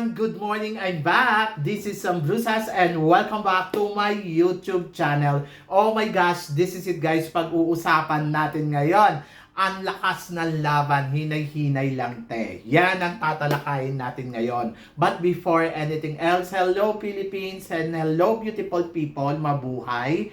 Everyone! Good morning! I'm back! This is Sam Brusas and welcome back to my YouTube channel. Oh my gosh, this is it guys, pag-uusapan natin ngayon. Ang lakas ng laban, hinay-hinay lang te. Yan ang tatalakayin natin ngayon. But before anything else, hello Philippines and hello beautiful people, mabuhay.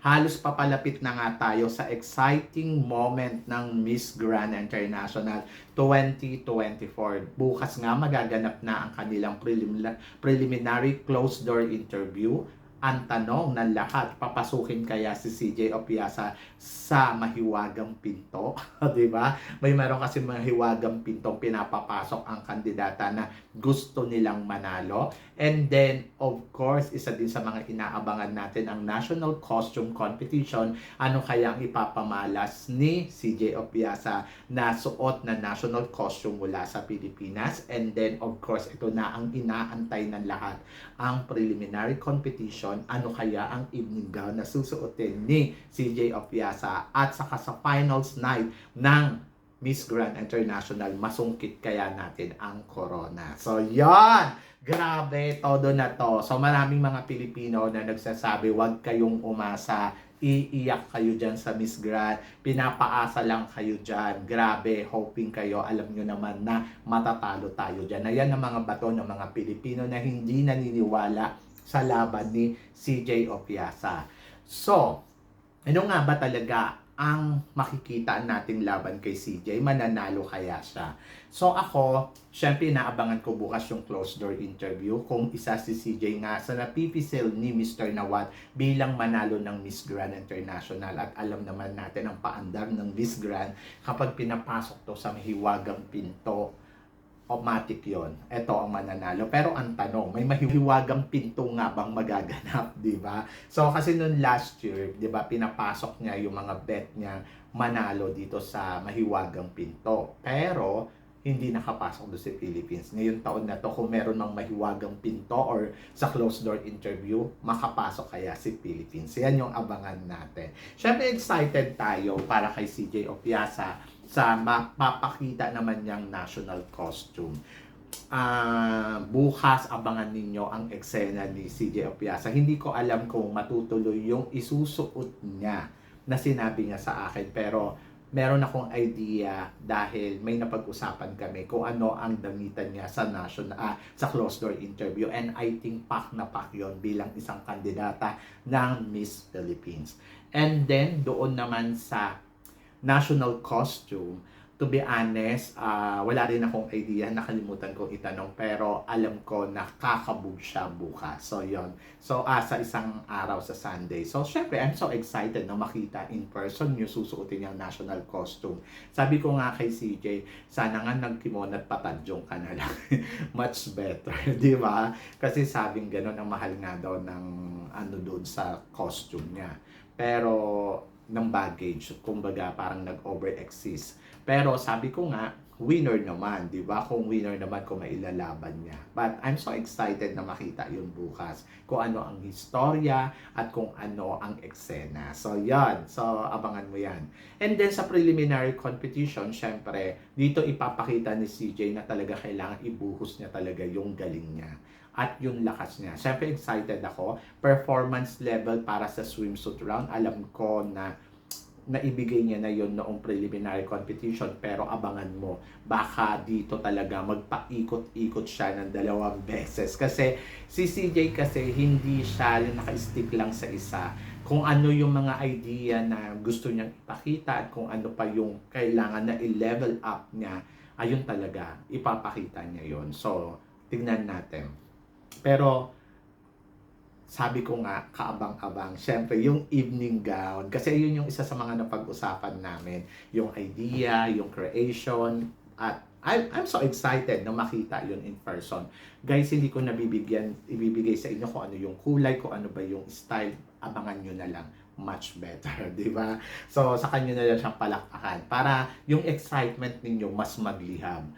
Halos papalapit na nga tayo sa exciting moment ng Miss Grand International 2024. Bukas nga magaganap na ang kanilang prelim- preliminary closed door interview. Ang tanong ng lahat, papasukin kaya si CJ Opiasa sa mahiwagang pinto? 'Di ba? May meron kasi mahiwagang pinto pinapapasok ang kandidata na gusto nilang manalo. And then, of course, isa din sa mga inaabangan natin ang National Costume Competition. Ano kaya ang ipapamalas ni CJ Opiasa na suot na national costume mula sa Pilipinas? And then, of course, ito na ang inaantay ng lahat, ang preliminary competition. Ano kaya ang evening gown na susuotin ni CJ Opiasa? At saka sa finals night ng Miss Grand International, masungkit kaya natin ang corona. So, yan! Grabe, todo na to. So, maraming mga Pilipino na nagsasabi, wag kayong umasa, iiyak kayo dyan sa Miss Grand, pinapaasa lang kayo dyan. Grabe, hoping kayo, alam nyo naman na matatalo tayo dyan. Ayan ang mga bato ng mga Pilipino na hindi naniniwala sa laban ni CJ Opiasa. So, ano nga ba talaga ang makikita nating laban kay CJ? Mananalo kaya siya? So ako, syempre inaabangan ko bukas yung closed door interview kung isa si CJ nga sa napipisil ni Mr. Nawat bilang manalo ng Miss Grand International at alam naman natin ang paandar ng Miss Grand kapag pinapasok to sa mahiwagang pinto automatic yon. Ito ang mananalo. Pero ang tanong, may mahiwagang pinto nga bang magaganap, di ba? So kasi noon last year, di ba, pinapasok niya yung mga bet niya manalo dito sa mahiwagang pinto. Pero hindi nakapasok doon sa Philippines. Ngayon taon na to, kung meron mang mahiwagang pinto or sa closed door interview, makapasok kaya si Philippines. Yan yung abangan natin. Siyempre excited tayo para kay CJ Opiasa sa mapapakita naman niyang national costume. Ah, bukas abangan ninyo ang eksena ni CJ Opiasa. Hindi ko alam kung matutuloy yung isusuot niya na sinabi niya sa akin pero meron akong idea dahil may napag-usapan kami kung ano ang damitan niya sa national ah, sa closed door interview and I think pak na pak yon bilang isang kandidata ng Miss Philippines. And then doon naman sa national costume, to be honest, ah, wala rin akong idea, nakalimutan kong itanong, pero alam ko na kakabog siya bukas. So, yon So, ah, sa isang araw sa Sunday. So, syempre, I'm so excited na makita in person yung susuotin niyang national costume. Sabi ko nga kay CJ, sana nga nagkimon at patadyong ka na lang. Much better, di ba? Kasi sabing ganun, ang mahal nga daw ng ano doon sa costume niya. Pero, ng baggage, kumbaga parang nag-over-exist. Pero sabi ko nga, winner naman, di ba? Kung winner naman, kung mailalaban niya. But I'm so excited na makita yun bukas. Kung ano ang historia at kung ano ang eksena. So, yan. So, abangan mo yan. And then sa preliminary competition, syempre, dito ipapakita ni CJ na talaga kailangan ibuhos niya talaga yung galing niya at yung lakas niya. Syempre excited ako. Performance level para sa swimsuit round. Alam ko na naibigay niya na yon noong preliminary competition pero abangan mo baka dito talaga magpaikot-ikot siya ng dalawang beses kasi si CJ kasi hindi siya naka-stick lang sa isa kung ano yung mga idea na gusto niyang ipakita at kung ano pa yung kailangan na i-level up niya ayun talaga ipapakita niya yon so tignan natin pero sabi ko nga, kaabang-abang. Siyempre, yung evening gown. Kasi yun yung isa sa mga napag-usapan namin. Yung idea, yung creation, at I'm, I'm so excited na makita yun in person. Guys, hindi ko nabibigyan, ibibigay sa inyo kung ano yung kulay, kung ano ba yung style. Abangan nyo na lang. Much better, di ba? So, sa kanya na lang siyang palakpakan para yung excitement ninyo mas magliham.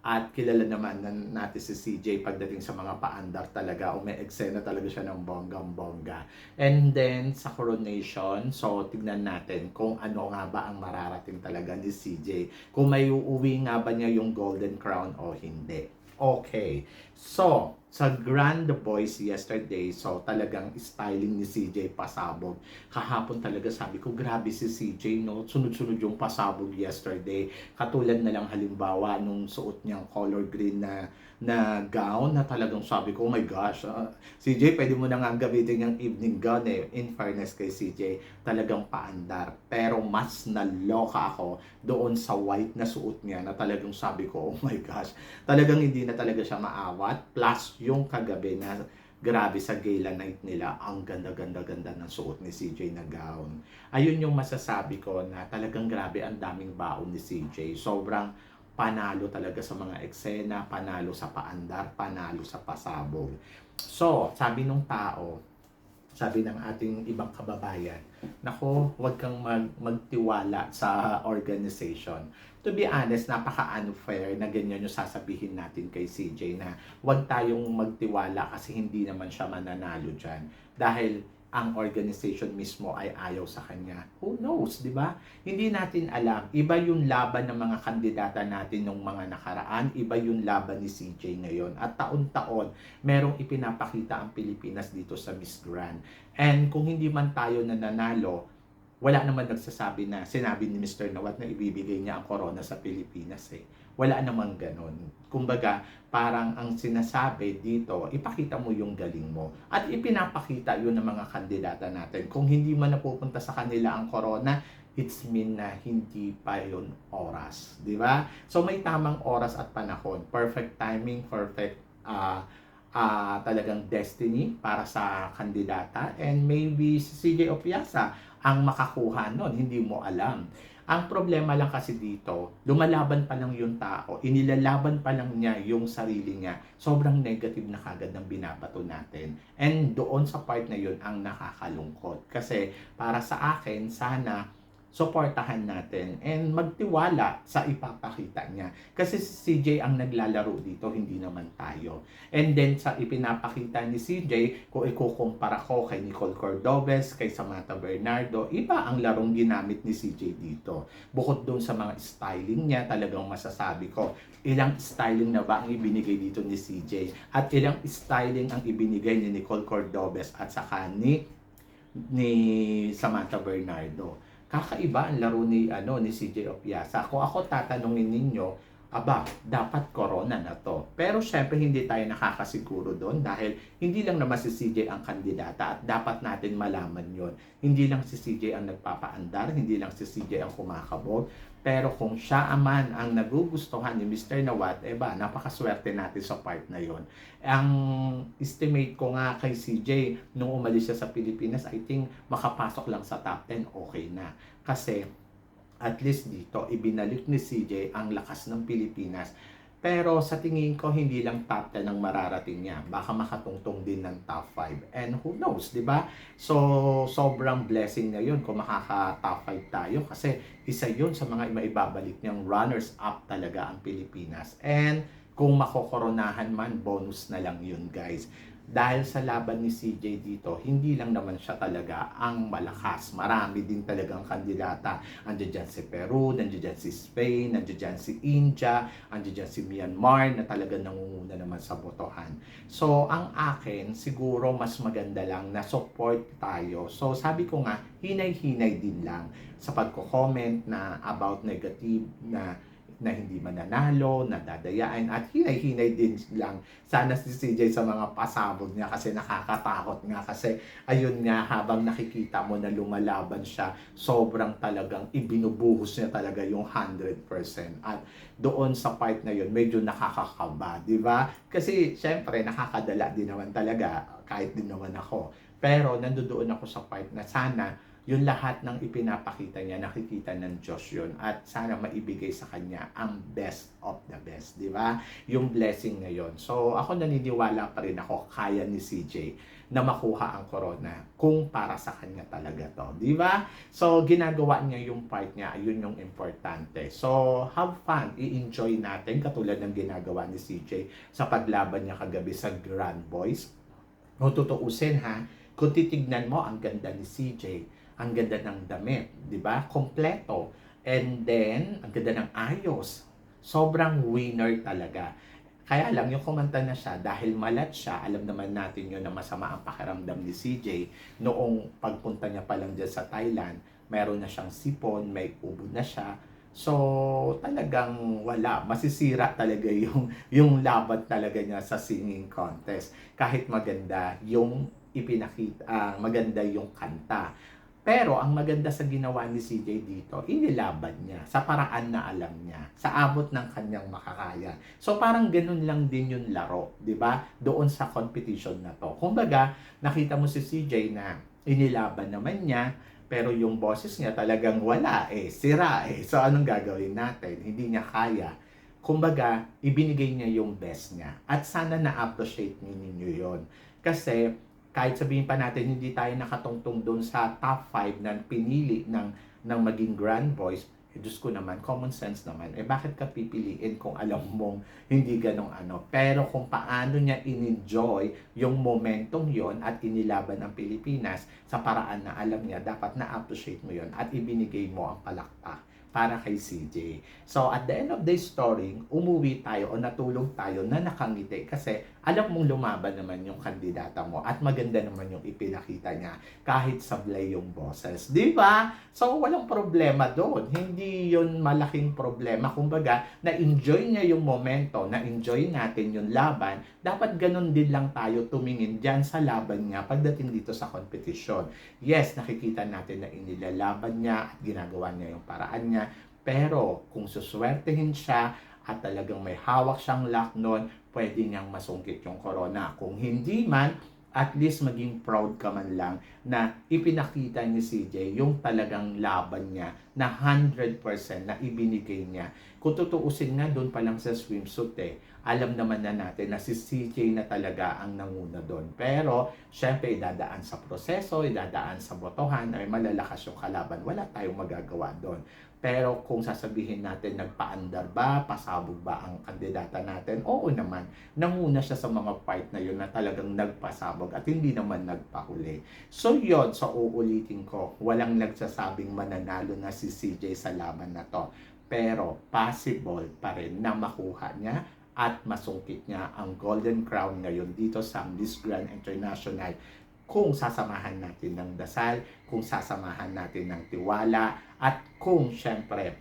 At kilala naman na natin si CJ pagdating sa mga paandar talaga. O may eksena talaga siya ng bonggang-bongga. And then, sa coronation, so tignan natin kung ano nga ba ang mararating talaga ni CJ. Kung may uuwi nga ba niya yung golden crown o hindi. Okay. So, sa Grand Boys yesterday, so talagang styling ni CJ pasabog. Kahapon talaga sabi ko, grabe si CJ, no? Sunod-sunod yung pasabog yesterday. Katulad na lang halimbawa nung suot niyang color green na na gown na talagang sabi ko, oh my gosh, ah, CJ, pwede mo na nga gamitin yung evening gown eh. In fairness kay CJ, talagang paandar. Pero mas naloka ako doon sa white na suot niya na talagang sabi ko, oh my gosh, talagang hindi na talaga siya maawat. Plus, yung kagabi na grabe sa gala night nila, ang ganda-ganda-ganda ng suot ni CJ na gown. Ayun yung masasabi ko na talagang grabe ang daming baon ni CJ. Sobrang panalo talaga sa mga eksena, panalo sa paandar, panalo sa pasabog. So, sabi nung tao, sabi ng ating ibang kababayan, nako, huwag kang mag, magtiwala sa organization. To be honest, napaka-unfair na ganyan yung sasabihin natin kay CJ na huwag tayong magtiwala kasi hindi naman siya mananalo dyan. Dahil ang organization mismo ay ayaw sa kanya. Who knows, di ba? Hindi natin alam. Iba yung laban ng mga kandidata natin nung mga nakaraan, iba yung laban ni CJ ngayon. At taon-taon, merong ipinapakita ang Pilipinas dito sa Miss Grand. And kung hindi man tayo nananalo, wala naman nagsasabi na sinabi ni Mr. Nawat na ibibigay niya ang corona sa Pilipinas eh. Wala namang ganon. Kumbaga, parang ang sinasabi dito, ipakita mo yung galing mo. At ipinapakita yun ng mga kandidata natin. Kung hindi man napupunta sa kanila ang corona, it's mean na hindi pa yun oras. Di ba? So may tamang oras at panahon. Perfect timing, perfect ah ah, talagang destiny para sa kandidata. And maybe si CJ Opiasa ang makakuha nun. Hindi mo alam. Ang problema lang kasi dito, lumalaban pa lang yung tao, inilalaban pa lang niya yung sarili niya, sobrang negative na kagad ng binabato natin. And doon sa part na yun ang nakakalungkot. Kasi para sa akin, sana suportahan natin and magtiwala sa ipapakita niya. Kasi si CJ ang naglalaro dito, hindi naman tayo. And then sa ipinapakita ni CJ, kung ikukumpara ko kay Nicole Cordobes, kay Samantha Bernardo, iba ang larong ginamit ni CJ dito. Bukod doon sa mga styling niya, talagang masasabi ko, ilang styling na ba ang ibinigay dito ni CJ at ilang styling ang ibinigay ni Nicole Cordobes at saka ni ni Samantha Bernardo kakaiba ang laro ni ano ni CJ Opiasa. Kung ako tatanungin ninyo, aba, dapat corona na to. Pero syempre hindi tayo nakakasiguro doon dahil hindi lang naman si CJ ang kandidata at dapat natin malaman yon. Hindi lang si CJ ang nagpapaandar, hindi lang si CJ ang kumakabog, pero kung siya aman ang nagugustuhan ni Mr. Nawat, eh ba, napakaswerte natin sa part na yon. Ang estimate ko nga kay CJ, nung umalis siya sa Pilipinas, I think makapasok lang sa top 10, okay na. Kasi at least dito, ibinalik ni CJ ang lakas ng Pilipinas. Pero sa tingin ko, hindi lang top 10 ang mararating niya. Baka makatungtong din ng top 5. And who knows, di ba? So, sobrang blessing na yun kung makaka-top 5 tayo. Kasi isa yun sa mga maibabalik niyang runners-up talaga ang Pilipinas. And kung makokoronahan man, bonus na lang yun, guys dahil sa laban ni CJ dito, hindi lang naman siya talaga ang malakas. Marami din talagang kandidata. Andiyan dyan si Peru, nandiyan dyan si Spain, nandiyan dyan si India, andiyan dyan si Myanmar na talaga nangunguna naman sa botohan. So, ang akin, siguro mas maganda lang na support tayo. So, sabi ko nga, hinay-hinay din lang sa pagko-comment na about negative na na hindi mananalo, nadadayaan at hinay-hinay din lang. Sana si CJ sa mga pasabog niya kasi nakakatakot nga. Kasi ayun nga habang nakikita mo na lumalaban siya sobrang talagang ibinubuhos niya talaga yung 100% at doon sa part na yun medyo nakakakaba, di ba? Kasi syempre nakakadala din naman talaga kahit din naman ako. Pero nandoon ako sa part na sana yung lahat ng ipinapakita niya, nakikita ng Diyos yun. At sana maibigay sa kanya ang best of the best. Di ba? Yung blessing ngayon. So, ako naniniwala pa rin ako, kaya ni CJ na makuha ang corona kung para sa kanya talaga to, di ba? So, ginagawa niya yung part niya, yun yung importante. So, have fun, i-enjoy natin katulad ng ginagawa ni CJ sa paglaban niya kagabi sa Grand Boys. Kung tutuusin ha, kung titignan mo, ang ganda ni CJ, ang ganda ng damit, di ba? Kompleto. And then, ang ganda ng ayos. Sobrang winner talaga. Kaya lang, yung kumanta na siya, dahil malat siya, alam naman natin yun na masama ang pakiramdam ni CJ. Noong pagpunta niya pa lang dyan sa Thailand, meron na siyang sipon, may ubo na siya. So, talagang wala. Masisira talaga yung, yung laban talaga niya sa singing contest. Kahit maganda yung ipinakita, ah, maganda yung kanta. Pero ang maganda sa ginawa ni CJ dito, inilaban niya sa paraan na alam niya, sa abot ng kanyang makakaya. So parang ganun lang din yung laro, 'di ba? Doon sa competition na to. Kumbaga, nakita mo si CJ na inilaban naman niya, pero yung boses niya talagang wala eh, sira eh. So anong gagawin natin? Hindi niya kaya. Kumbaga, ibinigay niya yung best niya. At sana na-appreciate ninyo yun. Kasi kahit sabihin pa natin hindi tayo nakatungtong doon sa top 5 na pinili ng ng maging grand boys, eh, Diyos ko naman, common sense naman, eh bakit ka pipiliin kung alam mong hindi ganong ano. Pero kung paano niya in-enjoy yung momentum yon at inilaban ng Pilipinas sa paraan na alam niya, dapat na-appreciate mo yon at ibinigay mo ang palakpak para kay CJ. So at the end of the story, umuwi tayo o natulog tayo na nakangiti kasi alam mong lumaban naman yung kandidata mo at maganda naman yung ipinakita niya kahit sablay yung boses. Di ba? So walang problema doon. Hindi yun malaking problema. Kumbaga, na-enjoy niya yung momento, na-enjoy natin yung laban. Dapat ganun din lang tayo tumingin dyan sa laban niya pagdating dito sa competition. Yes, nakikita natin na inilalaban niya at ginagawa niya yung paraan niya. Pero kung suswertehin siya at talagang may hawak siyang lock noon, pwede niyang masungkit yung corona. Kung hindi man, at least maging proud ka man lang na ipinakita ni CJ yung talagang laban niya na 100% na ibinigay niya. Kung tutuusin nga doon pa lang sa swimsuit eh, alam naman na natin na si CJ na talaga ang nanguna doon. Pero, syempre, idadaan sa proseso, idadaan sa botohan, ay malalakas yung kalaban. Wala tayong magagawa doon. Pero kung sasabihin natin nagpaandar ba, pasabog ba ang kandidata natin, oo naman. Nanguna siya sa mga part na yun na talagang nagpasabog at hindi naman nagpahuli. So yon so uulitin ko, walang nagsasabing mananalo na si CJ sa laban na to. Pero possible pa rin na makuha niya at masungkit niya ang Golden Crown ngayon dito sa Miss Grand International kung sasamahan natin ng dasal, kung sasamahan natin ng tiwala, at kung syempre,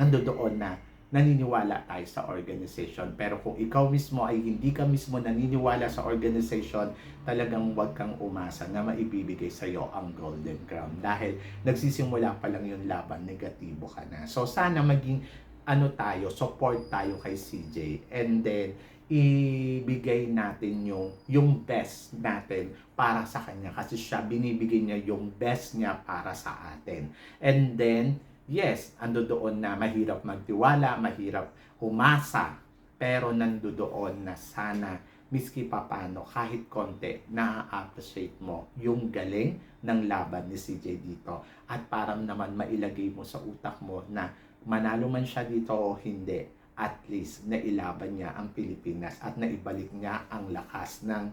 ando doon na naniniwala tayo sa organization. Pero kung ikaw mismo ay hindi ka mismo naniniwala sa organization, talagang huwag kang umasa na maibibigay sa iyo ang Golden Crown. Dahil nagsisimula pa lang yung laban, negatibo ka na. So sana maging ano tayo, support tayo kay CJ. And then, ibigay natin yung yung best natin para sa kanya kasi siya binibigay niya yung best niya para sa atin. And then yes, ando doon na mahirap magtiwala, mahirap umasa, pero nandoon na sana miski papano kahit konti na-appreciate mo yung galing ng laban ni CJ dito at parang naman mailagay mo sa utak mo na manalo man siya dito o hindi at least nailaban niya ang Pilipinas at naibalik niya ang lakas ng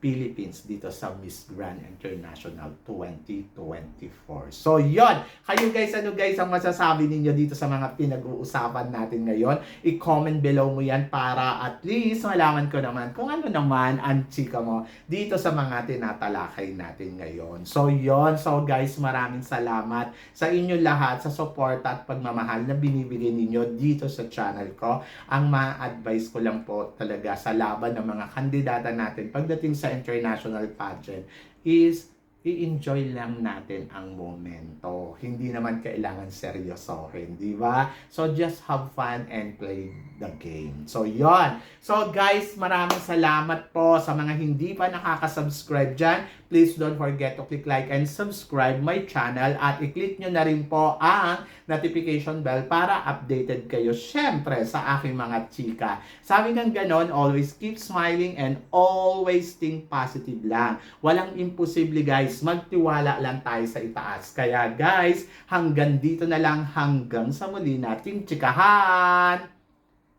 Philippines dito sa Miss Grand International 2024. So, yon Kayo guys, ano guys ang masasabi ninyo dito sa mga pinag-uusapan natin ngayon? I-comment below mo yan para at least malaman ko naman kung ano naman ang chika mo dito sa mga tinatalakay natin ngayon. So, yon So, guys, maraming salamat sa inyo lahat sa support at pagmamahal na binibigay ninyo dito sa channel ko. Ang ma-advise ko lang po talaga sa laban ng mga kandidata natin pagdating sa international pageant is i-enjoy lang natin ang momento. Hindi naman kailangan seryosohin, di ba? So just have fun and play the game. So yon. So guys, maraming salamat po sa mga hindi pa nakaka-subscribe dyan. Please don't forget to click like and subscribe my channel at i-click nyo na rin po ang notification bell para updated kayo syempre sa aking mga chika. Sabi ng ganon, always keep smiling and always think positive lang. Walang imposible guys, magtiwala lang tayo sa itaas. Kaya guys, hanggang dito na lang hanggang sa muli nating chikahan.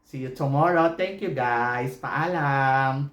See you tomorrow. Thank you guys. Paalam.